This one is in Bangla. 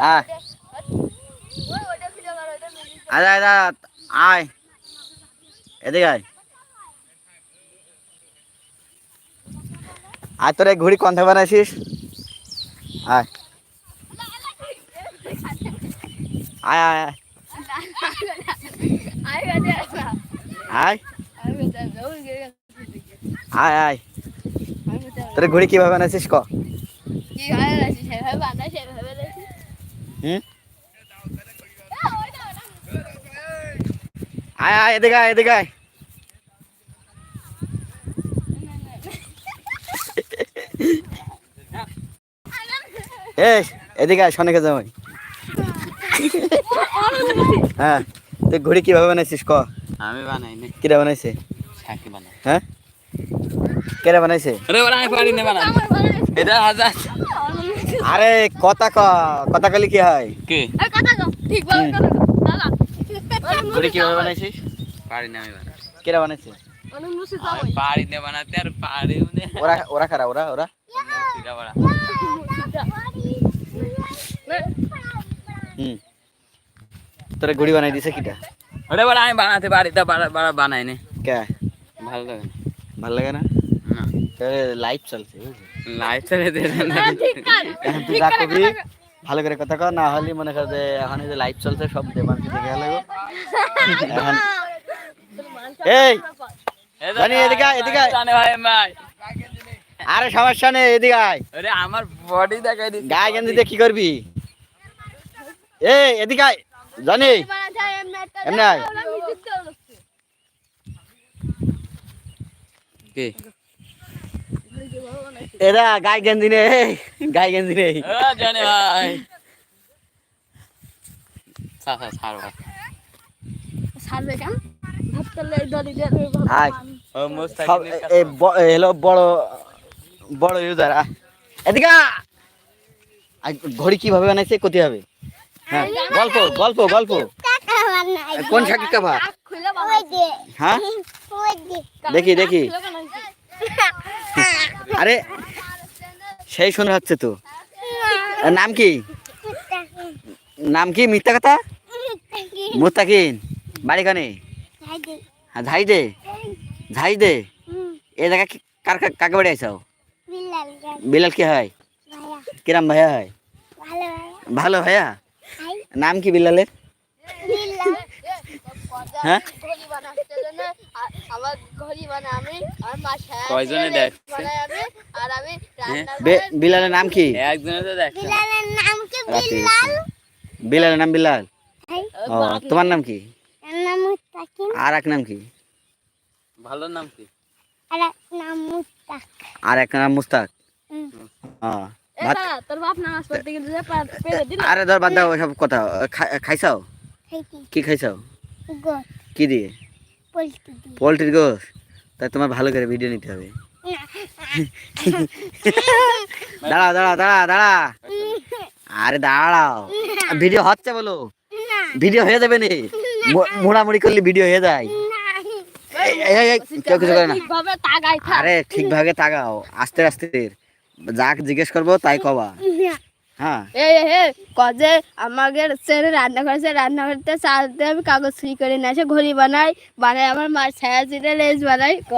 আয়। আয় আয় আয় এদিকে আয়। আয়, তোর ঘুড়ি কন্থা বানাইছিস? আয়। আয় আয় আয়। আয়। আয় তোর ঘুড়ি কীভাবে বানাইছিস ক? হুম আয় আয় এদিকে আয় এদিকে আয়। এই এদিকে আয় শোনে জামাই হ্যাঁ তুই ঘুড়ি কীভাবে বানাইছিস ক? আমি বানাই নি কিরা বানাইছে? হ্যাঁ? কেরা বানাইছে? আরে ওরা পারি না বানাই এটা হাজার আরে কথা ক কথা কলি কি হয়? কে? ঠিক বল ঘুড়ি কীভাবে বানাইছিস? পারি না আমি বানাই কেরা বানাইছে? আমি পারি না বানাতে আর পারি ওরা ওরা খারা ওরা ওরা? এটা বড়া। হুম। তোরা ঘুড়ি বানাই দিছে কিটা? ওরে বড়া আমি বানাতে পারি তা বাড়া বাড়া বানাই নি। কে? ভালো লাগে না। ভালো লাগে না? না। লাইভ চলছে দে না। যা করবি ভালো করে কথা কর না হলে মনে কর যে এখন যে লাইভ চলছে সব দেবান দেখে গেল এখন এই! জানি এদিকে এদিকে জানে ভাই ভাই। আরে সমস্যা নেই এদিকে আয়। আরে আমার বডি দেখাই দিচ্ছে গায়ে গেঞ্জি দিয়ে কি করবি? এই এদিকে আয়। জানি। এমনি আয়। কে? এরা গায়ে গেঞ্জি নেই গায়ে গেঞ্জি নেই। জানে ভাই। ঘড়ি কীভাবে বানাইছে কতি হবে? হ্যাঁ গল্প গল্প গল্প। কোন শাকি কাবা? হ্যাঁ? দেখি, দেখি। আরে সেই শুনে হচ্ছে তো। নাম কি? নাম কি? মিথ্যা কথা? মুস্তাকিন বাড়ি কানে? হ্যাঁ ঝাই দে ঝাই দে এ জায়গা কার কাকে বাড়ি আইসাও বিলাল কি হয়? কিরাম ভাইয়া হয়? ভালো ভাইয়া? নাম কি বিলালের? হ্যাঁ? কয়জনে দেখছে? আর বে- বিলালের নাম কি? একজনে তো দেখছে। রাতে বিলালের নাম বিলাল? ও তোমার নাম কি? আর এক নাম কি? ভালো নাম কি? আর এক নাম মুস্তাক। ও, এ ভাত দাঁড়া, তোর বাপ নামাজ পড়তে গেলে যে পা- পেরে দিল। আরে ধর বাদ দাও ওসব কথা। খাইছাও? কি খাইছাও? কি দিয়ে? পোলট্রির গোস তাই তোমার ভালো করে ভিডিও নিতে হবে। দাঁড়া দাঁড়া দাঁড়া দাঁড়া আরে দাঁড়াও। ভিডিও হচ্ছে বলো। ভিডিও হয়ে যাবে নি। মোড়ামুড়ি করলে ভিডিও হয়ে যায়। কেউ কিছু করে না। আরে ঠিকভাবে তাকাও। আস্তে আস্তে। যাক জিজ্ঞেস করব তাই কবা। হ্যাঁ। হে কজে আমাদের ছেলে রান্না করেছে রান্না করতে চালতে আমি কাগজ ফ্রি করে নিয়ে এসে ঘড়ি বানাই বানাই আমার মার ছায়া চিটে লেজ বানাই। ক